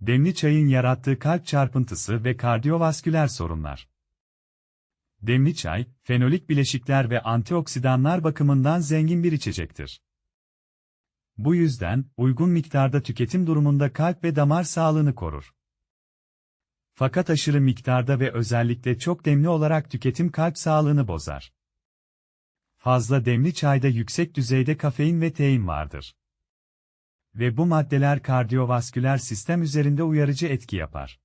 Demli çayın yarattığı kalp çarpıntısı ve kardiyovasküler sorunlar. Demli çay, fenolik bileşikler ve antioksidanlar bakımından zengin bir içecektir. Bu yüzden, uygun miktarda tüketim durumunda kalp ve damar sağlığını korur. Fakat aşırı miktarda ve özellikle çok demli olarak tüketim kalp sağlığını bozar. Fazla demli çayda yüksek düzeyde kafein ve tein vardır. Ve bu maddeler kardiyovasküler sistem üzerinde uyarıcı etki yapar.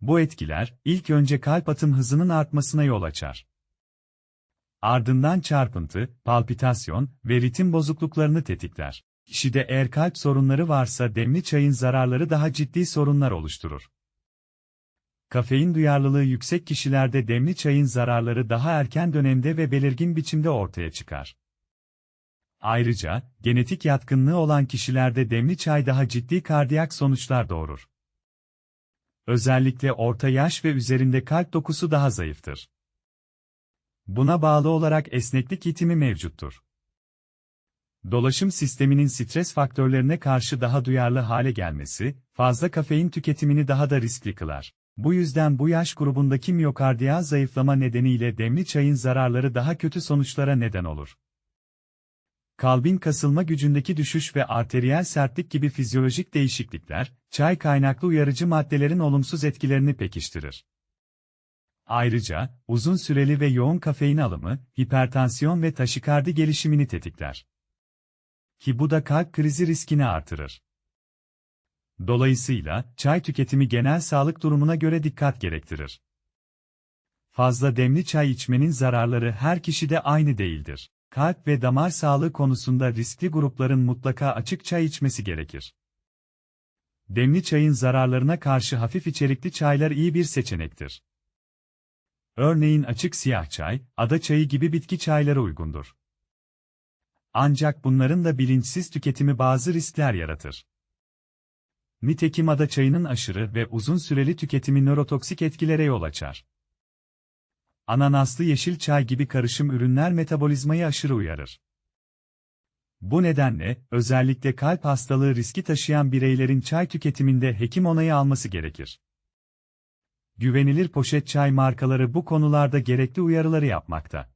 Bu etkiler, ilk önce kalp atım hızının artmasına yol açar. Ardından çarpıntı, palpitasyon ve ritim bozukluklarını tetikler. Kişide eğer kalp sorunları varsa demli çayın zararları daha ciddi sorunlar oluşturur. Kafein duyarlılığı yüksek kişilerde demli çayın zararları daha erken dönemde ve belirgin biçimde ortaya çıkar. Ayrıca, genetik yatkınlığı olan kişilerde demli çay daha ciddi kardiyak sonuçlar doğurur. Özellikle orta yaş ve üzerinde kalp dokusu daha zayıftır. Buna bağlı olarak esneklik yitimi mevcuttur. Dolaşım sisteminin stres faktörlerine karşı daha duyarlı hale gelmesi, fazla kafein tüketimini daha da riskli kılar. Bu yüzden bu yaş grubundaki miyokardiyal zayıflama nedeniyle demli çayın zararları daha kötü sonuçlara neden olur. Kalbin kasılma gücündeki düşüş ve arteriyel sertlik gibi fizyolojik değişiklikler, çay kaynaklı uyarıcı maddelerin olumsuz etkilerini pekiştirir. Ayrıca, uzun süreli ve yoğun kafein alımı, hipertansiyon ve taşikardi gelişimini tetikler. Ki bu da kalp krizi riskini artırır. Dolayısıyla, çay tüketimi genel sağlık durumuna göre dikkat gerektirir. Fazla demli çay içmenin zararları her kişide aynı değildir. Kalp ve damar sağlığı konusunda riskli grupların mutlaka açık çay içmesi gerekir. Demli çayın zararlarına karşı hafif içerikli çaylar iyi bir seçenektir. Örneğin açık siyah çay, ada çayı gibi bitki çaylara uygundur. Ancak bunların da bilinçsiz tüketimi bazı riskler yaratır. Nitekim ada çayının aşırı ve uzun süreli tüketimi nörotoksik etkilere yol açar. Ananaslı yeşil çay gibi karışım ürünler metabolizmayı aşırı uyarır. Bu nedenle, özellikle kalp hastalığı riski taşıyan bireylerin çay tüketiminde hekim onayı alması gerekir. Güvenilir poşet çay markaları bu konularda gerekli uyarıları yapmakta.